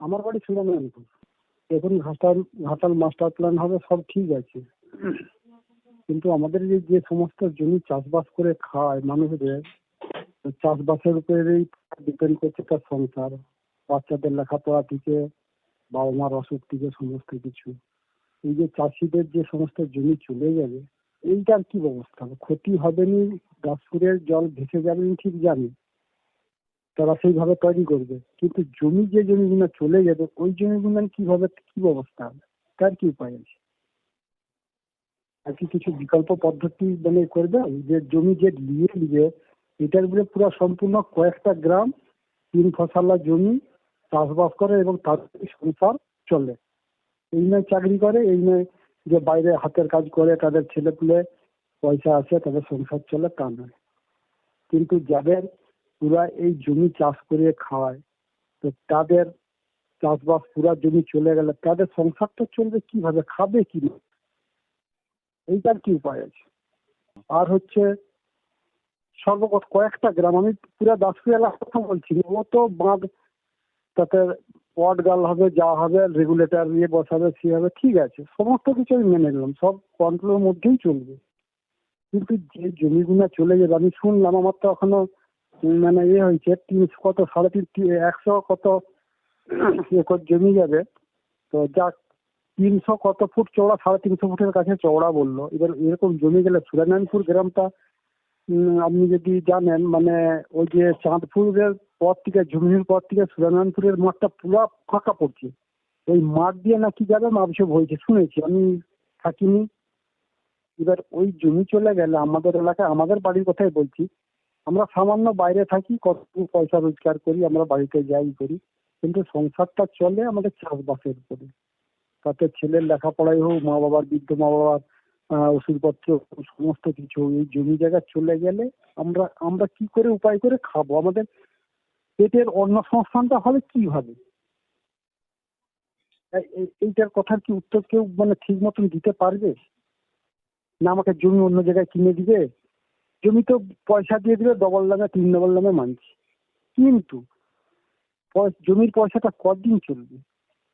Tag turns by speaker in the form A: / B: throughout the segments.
A: আমার বাড়ি সুরেন্দ্রপুর এখন ঘাটাল ঘাটাল মাস্টার প্ল্যান হবে, সব ঠিক আছে। কিন্তু আমাদের যে যে সমস্ত জমি চাষবাস করে খায় মানুষদের চাষবাসের উপরেই ডিপেন্ড করছে তার সংসার। বাচ্চাদের লেখাপড়া থেকে, বাবা মার অসুখ থেকে সমস্ত কিছু। এই যে চাষিদের যে সমস্ত জমি চলে যাবে, এইটার কি ব্যবস্থা ক্ষতি হবে নি? দাসপুরের জল ভেসে যাবে ঠিক জানি। তারা সেইভাবে তৈরি করবে। কিন্তু জমি যে জমিগুলো চলে যাবে, ওই জমিগুলো কীভাবে, কি ব্যবস্থা হবে? তার কি উপায় আছে? আর কি কিছু বিকল্প পদ্ধতি মানে করবে? যে জমি যে নিয়ে নিবে, এটার উপরে পুরো সম্পূর্ণ কয়েকটা গ্রাম, তিন ফসলা জমি চাষবাস করে এবং তার সংসার চলে। এই নয় চাকরি করে, এই নয় যে বাইরে হাতের কাজ করে, তাদের ছেলে পুলে পয়সা আছে, তাদের সংসার চলে তা নয়। কিন্তু যাদের পুরা এই জমি চাষ করে খাওয়ায়। তো তাদের চাষবাস পুরা জমি চলে গেলে। তাদের সংসারটা চলবে কীভাবে? খাবে কি না? এইটার কি উপায় আছে? আর হচ্ছে সর্বকট কয়েকটা গ্রাম, আমি পুরা দাসপুর এলাকার কথা বলছি। ও তো বাঁধ, তাতে ওয়ার্ড গার্ল হবে, যা হবে রেগুলেটর নিয়ে বসাবে, সে হবে, ঠিক আছে। সমস্ত কিছু আমি মেনে নিলাম, সব কন্ট্রোলের মধ্যেই চলবে। কিন্তু যে জমিগুলো চলে যাবে, আমি শুনলাম, আমার তো এখনও মানে ইয়ে হয়েছে, তিনশো কত, সাড়ে তিন একশো কত একর জমি যাবে। তো যাক, তিনশো কত ফুট চওড়া, সাড়ে তিনশো ফুটের কাছে চওড়া বলল। এবার এরকম জমি গেলে সুরেনারায়ণপুর গ্রামটা আপনি যদি জানেন মানে ওই যে চাঁদপুরের পর থেকে ঝুমঝুমির পর থেকে সুরেনারায়ণপুরের মাঠটা পুরো ফাঁকা পড়ছে। ওই মাঠ দিয়ে নাকি যাবে মাপসব হয়েছে শুনেছি, আমি থাকিনি। এবার ওই জমি চলে গেলে, আমাদের এলাকায়, আমাদের বাড়ির কথাই বলছি আমরা সামান্য বাইরে থাকি কত পয়সা রোজগার করি, আমরা বাড়িতে যাই করি, কিন্তু সংসারটা চলে আমাদের চাষবাসের উপরে। তাতে ছেলের লেখাপড়াই হোক মা বাবার বৃদ্ধ মা বাবার ওষুধপত্র, সমস্ত কিছু এই জমি জায়গা চলে গেলে আমরা আমরা কি করে উপায় করে খাব? আমাদের পেটের অন্য সংস্থানটা হবে কীভাবে? এই- এই- এইটার কথার কি উত্তর কেউ মানে ঠিক মতন দিতে পারবে? না আমাকে জমি অন্য জায়গায় কিনে দিবে? জমি তো পয়সা দিয়ে দিবে ডবল দামে, তিন ডবল দামে মানছি। কিন্তু জমির পয়সাটা কদিন চলবে?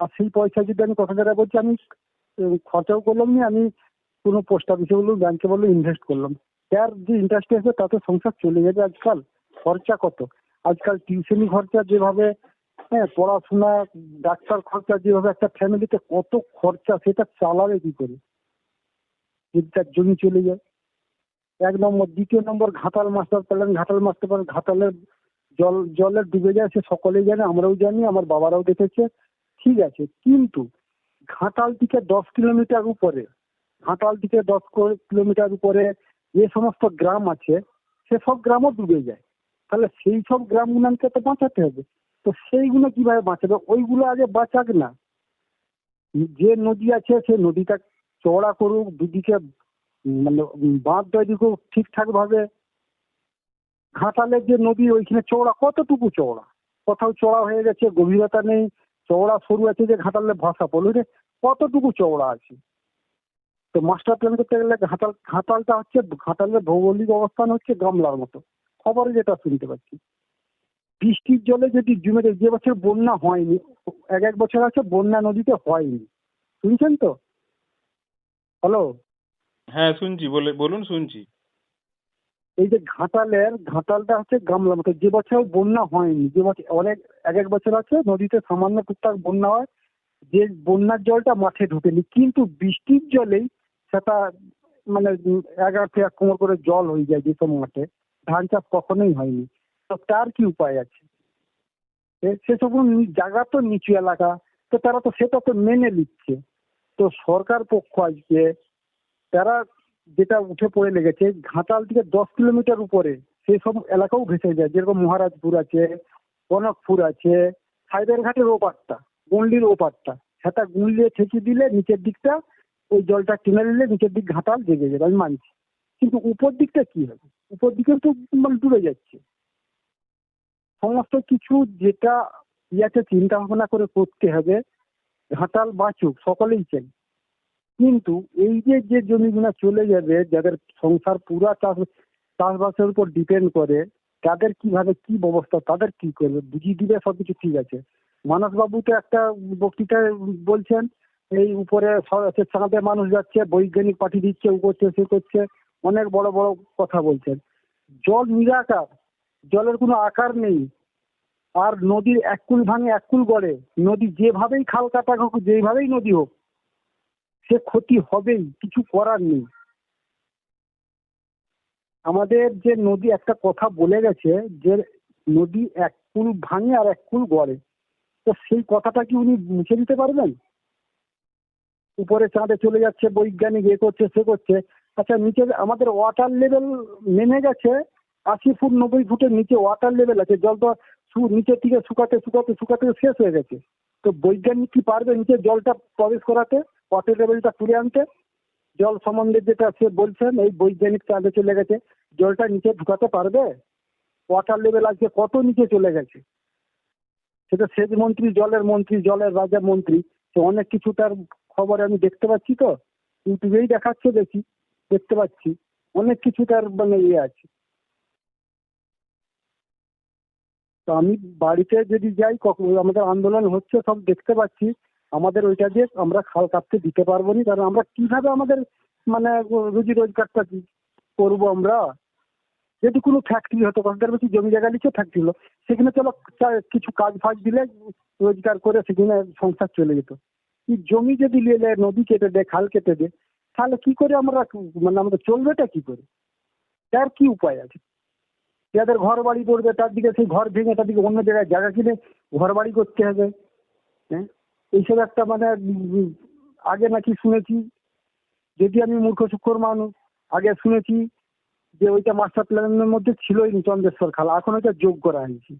A: আর সেই পয়সা যদি আমি কথা দ্বারা বলছি আমি খরচাও করলাম না, আমি কোনো পোস্ট অফিসে বলল ব্যাংকে বলল ইনভেস্ট করলাম। তার যে ইন্টারেস্ট আসবে তাতে সংসার চলে যাবে আজকাল। খরচা কত? আজকাল টিউশনি খরচা যেভাবে হ্যাঁ পড়াশোনা, ডাক্তার খরচা যেভাবে, একটা ফ্যামিলিতে কত খরচা, সেটা চালাবে কি করে? যদি তার জমি চলে যায়। এক নম্বর, দ্বিতীয় নম্বর Ghatal master plan, Ghatal master plan, ঘাটালের জল জলে ডুবে যায়, সে সকলেই জানে, আমরাও জানি, আমার বাবারাও দেখেছে, ঠিক আছে। কিন্তু ঘাটাল থেকে দশ কিলোমিটার উপরে, ঘাটাল থেকে দশ কিলোমিটার উপরে যে সমস্ত গ্রাম আছে সেসব গ্রামও ডুবে যায়। তাহলে সেই সব গ্রামগুলোকে তো বাঁচাতে হবে। তো সেইগুলো কীভাবে বাঁচাবে? ওইগুলো আগে বাঁচাক না। যে নদী আছে, সে নদীটা চওড়া করুক, দুদিকে মানে বাঁধ তৈরি করুক ঠিকঠাক ভাবে ঘাটালের যে নদী ওইখানে চওড়া কতটুকু চওড়া? কোথাও চওড়া হয়ে গেছে গভীরতা নেই চওড়া সরু আছে যে ঘাটালে ভাষা রে, কতটুকু চওড়া আছে? তো মাস্টার প্ল্যান করতে গেলে ঘাটাল ঘাটালটা হচ্ছে ঘাটালের ভৌগোলিক অবস্থান হচ্ছে গামলার মতো। খবরে যেটা শুনতে পাচ্ছি। বৃষ্টির জলে যদি জমে যে বছর বন্যা হয়নি এক এক বছর আছে বন্যা নদীতে হয়নি। শুনছেন তো? হ্যালো?
B: হ্যাঁ শুনছি, বলে, বলুন, শুনছি।
A: এই যে ঘাটালের, ঘাটালটা হচ্ছে গামলা মতো যে বছর বন্যা হয়নি, যে বছর অনেক এক এক বছর আছে নদীতে সামান্য টুকটাক বন্যা হয়, যে বন্যার জলটা মাঠে ঢুকেনি, কিন্তু বৃষ্টির জলেই সেটা মানে এগারো থেকে এক কোমর করে জল হয়ে যায় যেসব মাঠে, ধান চাষ কখনোই হয়নি। তো তার কি উপায় আছে? সেসব জায়গা তো নিচু এলাকা, তো তারা তো সেটা তো মেনে নিচ্ছে। তো সরকার পক্ষ আজকে তারা যেটা উঠে পড়ে লেগেছে, ঘাটাল থেকে দশ কিলোমিটার উপরে সেই সব এলাকাও ভেসে যায়। যেরকম মহারাজপুর আছে, কনকপুর আছে সাইদের ঘাটের ওপারটা গুনলির ওপারটা। সেটা গুনলিয়ে ঠেকে দিলে নিচের দিকটা, ওই জলটা টেনে নিলে নিচের দিক ঘাটাল জেগে যাবে, আমি মানছি। কিন্তু উপর দিকটা কি হবে? উপর দিকে তো মানে ডুবে যাচ্ছে। সমস্ত কিছু যেটা ইয়াতে চিন্তা ভাবনা করে করতে হবে, ঘাটাল বাঁচুক, সকলেই চাই। কিন্তু এই যে যে জমিগুলো চলে যাবে, যাদের সংসার পুরা চাষ, চাষবাসের উপর ডিপেন্ড করে, তাদের কীভাবে কি ব্যবস্থা, তাদের কি করবে? বুঝিয়ে দিলে সবকিছু ঠিক আছে। মানসবাবু তো একটা বক্তৃতায় বলছেন, এই উপরে স- মানুষ যাচ্ছে, বৈজ্ঞানিক পাঠিয়ে দিচ্ছে করছে সে করছে, অনেক বড় বড় কথা বলছেন। জল নিরাকার, জলের কোনো আকার নেই। আর নদীর এক কুল ভাঙে, এক কুল গড়ে। নদী যেভাবেই খাল কাটা হোক যেভাবেই নদী হোক সে ক্ষতি হবেই, কিছু করার নেই। আমাদের যে নদী একটা কথা বলে গেছে যে নদী এক কুল ভাঙে আর এক কুল গড়ে। তো সেই কথাটা কি উনি মুছে দিতে পারবেন? উপরে চাঁদে চলে যাচ্ছে, বৈজ্ঞানিক এ করছে, সে করছে। আচ্ছা নিচে আমাদের ওয়াটার লেভেল নেমে গেছে, আশি ফুট, নব্বই ফুটের নিচে ওয়াটার লেভেল আছে। জল তো নিচের থেকে শুকাতে শুকাতে শুকাতে শেষ হয়ে গেছে। তো বৈজ্ঞানিক কি পারবে নিচে জলটা প্রবেশ করাতে? ওয়াটার লেভেলটা তুলে আনতে, জল সম্বন্ধে যেটা সে বলছেন, এই বৈজ্ঞানিক চাঁদে চলে গেছে। জলটা নিচে ঢুকাতে পারবে? ওয়াটার লেভেল আজকে কত নিচে চলে গেছে? সেটা সেচ মন্ত্রী, জলের মন্ত্রী, জলের রাজা মন্ত্রী, সে অনেক কিছু তার খবর আমি দেখতে পাচ্ছি তো। ইউটিউবেই দেখাচ্ছে দেখি, দেখতে পাচ্ছি। অনেক কিছু তার মানে ইয়ে আছে। তো আমি বাড়িতে যদি যাই আমাদের আন্দোলন হচ্ছে, সব দেখতে পাচ্ছি। আমাদের ওইটা দিয়ে আমরা খাল কাটতে দিতে পারব না। কারণ আমরা কীভাবে আমাদের মানে রুজি রোজগারটা করব আমরা? যদি কোনো ফ্যাক্টরি হতো কতটার বেশি জমি জায়গা লিখে ফ্যাক্টরি হলো। সেখানে চলো কিছু কাজ ফাজ দিলে রোজগার করে সেখানে সংসার চলে যেত। এই জমি যদি নিয়ে নেয়, নদী কেটে দেয় খাল কেটে দেয় তাহলে কি করে আমরা মানে আমাদের চলবেটা কি করে? তার কি উপায় আছে? যাদের ঘর বাড়ি করবে তার দিকে সেই ঘর ভেঙে তার দিকে অন্য জায়গায় জায়গা কিনে ঘর বাড়ি করতে হবে। হ্যাঁ? এইসব একটা মানে আগে নাকি শুনেছি, যদি আমি মূর্খ সুক্ষর মানুষ, আগে শুনেছি যে ওইটা মাস্টার প্ল্যানের মধ্যে ছিলই চন্দ্রেশ্বর খাল, এখন ওইটা যোগ করা হয়েছে।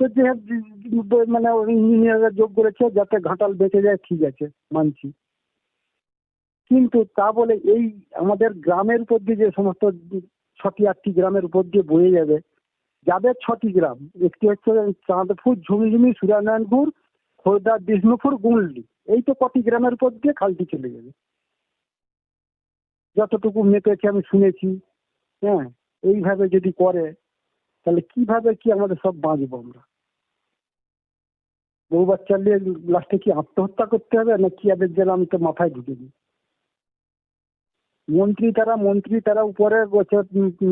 A: তো যে মানে ইঞ্জিনিয়াররা যোগ করেছে, যাতে ঘাটাল বেঁচে যায়, ঠিক আছে, মানছি। কিন্তু তা বলে এই আমাদের গ্রামের উপর দিয়ে যে সমস্ত ছটি আটটি গ্রামের উপর দিয়ে বয়ে যাবে, যাদের ছটি গ্রাম, একটি হচ্ছে চাঁদপুর, ঝুমঝুমি সুরানারায়ণপুর খোর্ধা বিষ্ণুপুর গুমলি। এই তো কটি গ্রামের উপর দিয়ে খালটি চলে যাবে যতটুকু মেপেছে, আমি শুনেছি। হ্যাঁ এইভাবে যদি করে, তাহলে কীভাবে কি আমাদের সব বাঁচবো আমরা? বউ বাচ্চা নিয়ে লাস্টে কি আত্মহত্যা করতে হবে, না কি আদের যেন আমি তো মাথায় ঢুকিনি মন্ত্রী তারা মন্ত্রী তারা উপরে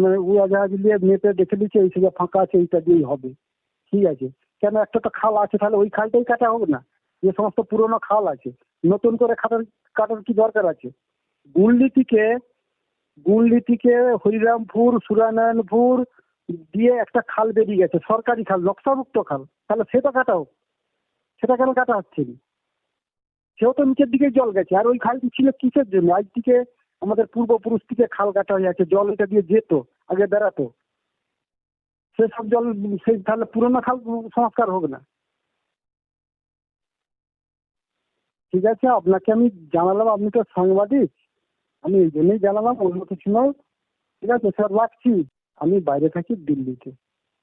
A: মানে উড়াজাহাজ নিয়ে মেপে দেখে দিচ্ছে এই জায়গা ফাঁকা আছে, এইটা দিয়েই হবে। ঠিক আছে। কেন একটা তো খাল আছে, তাহলে ওই খালটাই কাটা হোক না? যে সমস্ত পুরনো খাল আছে। নতুন করে খাটার কাটার কি দরকার আছে? গুল্লি থেকে হরিরামপুর সুরানারায়ণপুর দিয়ে একটা খাল বেরিয়ে গেছে, সরকারি খাল, নকশাভুক্ত খাল। তাহলে সেটা কাটা হোক। সেটা কেন কাটা হচ্ছে না? সেও তো নিচের দিকে জল গেছে। আর ওই খালটি ছিল কিসের জন্য? আজ থেকে আমাদের পূর্বপুরুষ থেকে খাল কাটা হয়ে আছে, জল এটা দিয়ে যেত, আগে বেড়াতো। সেসব জল সেই তাহলে পুরোনো খাল সংস্কার হোক না। ঠিক আছে আপনাকে আমি জানালাম আপনি তো সাংবাদিক। আমি এই জন্যই জানালাম অন্য কিছু নয়। ঠিক আছে স্যার রাখছি। আমি বাইরে থাকি দিল্লিতে।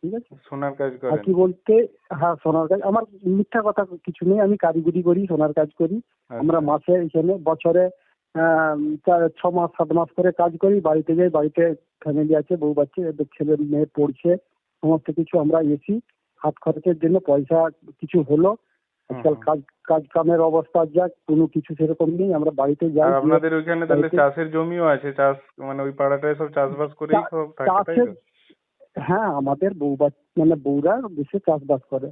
A: ঠিক আছে?
B: সোনার কাজ করেন।
A: কি বলতে হ্যাঁ সোনার কাজ। আমার মিথ্যা কথা কিছু নেই আমি কারিগরি করি সোনার কাজ করি।
B: আচ্ছা।
A: আমরা মাসে এখানে বছরে ছ মাস সাত মাস করে কাজ করি। বাড়িতে যাই বাড়িতে ফ্যামিলি আছে বউ বাচ্চা ছেলে মেয়ে পড়ছে। সমস্ত কিছু আমরা এসি হাত খরচের জন্য পয়সা কিছু হলো। আজকাল কাজ কাজ কামের অবস্থা যাক কোনো কিছু সেরকম নেই। আমরা বাড়িতে যাই।
B: আপনাদের ওইখানে তাহলে চাষের জমিও আছে। চাষ মানে ওই পাড়াটায় সব চাষবাস করেই সব
A: চাষের হ্যাঁ আমাদের বউ মানে বউরা বেশি চাষবাস করে।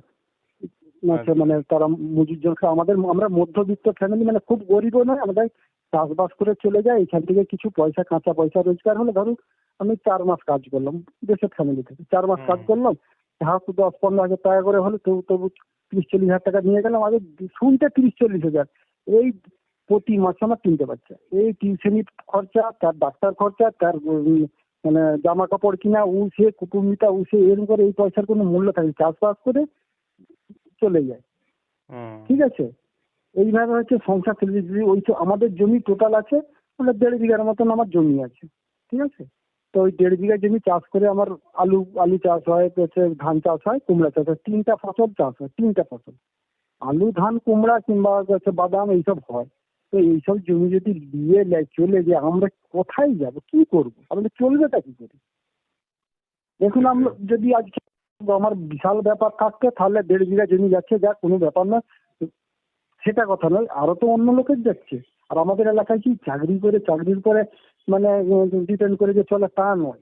A: আছে। মানে তারা মজুর খায়। আমাদের আমরা মধ্যবিত্ত ফ্যামিলি মানে খুব গরিবও নয় আমাদের চাষবাস করে চলে যায় এখান থেকে কিছু পয়সা কাঁচা পয়সা রোজগার হলে ধরুন আমি চার মাস কাজ করলাম দেশের ফ্যামিলি থেকে চার মাস কাজ করলাম হাতে দশ পনেরো হাজার টাকা করে হলে তবু তবু তিরিশ চল্লিশ হাজার টাকা নিয়ে গেলাম আগে শুনতে তিরিশ চল্লিশ হাজার এই প্রতি মাসে আমার তিনটে বাচ্চা এই টিউশনি খরচা তার ডাক্তার খরচা তার মানে জামা কাপড় কিনা উ সে কুটুম্বিতা উ সে এরকম করে এই পয়সার কোনো মূল্য থাকে চাষবাস করে চলে যায়। ঠিক আছে? এইভাবে হচ্ছে সংসার চলে যায়। ওই তো আমাদের জমি টোটাল আছে মানে দেড় বিঘার মতন আমার জমি আছে। ঠিক আছে? তো ওই দেড় বিঘা জমি চাষ করে আমার আলু আলু চাষ হয় হচ্ছে ধান চাষ হয় কুমড়া চাষ হয় তিনটা ফসল চাষ হয় তিনটা ফসল। আলু ধান কুমড়া কিংবা হচ্ছে বাদাম এইসব হয়। তো এইসব জমি যদি দিয়ে নেয় চলে যায় আমরা কোথায় যাব? কি করব? আমাদের চলবেটা কি করে? দেখুন আমরা যদি আজকে আমার বিশাল ব্যাপার থাকতে তাহলে দেড় বিঘা জমি যাচ্ছে, যা কোনো ব্যাপার না। সেটা কথা নয়, আরও তো অন্য লোকের যাচ্ছে। আর আমাদের এলাকায় কি চাকরি করে, চাকরির পরে মানে ডিপেন্ড করে যে চলে, তা নয়।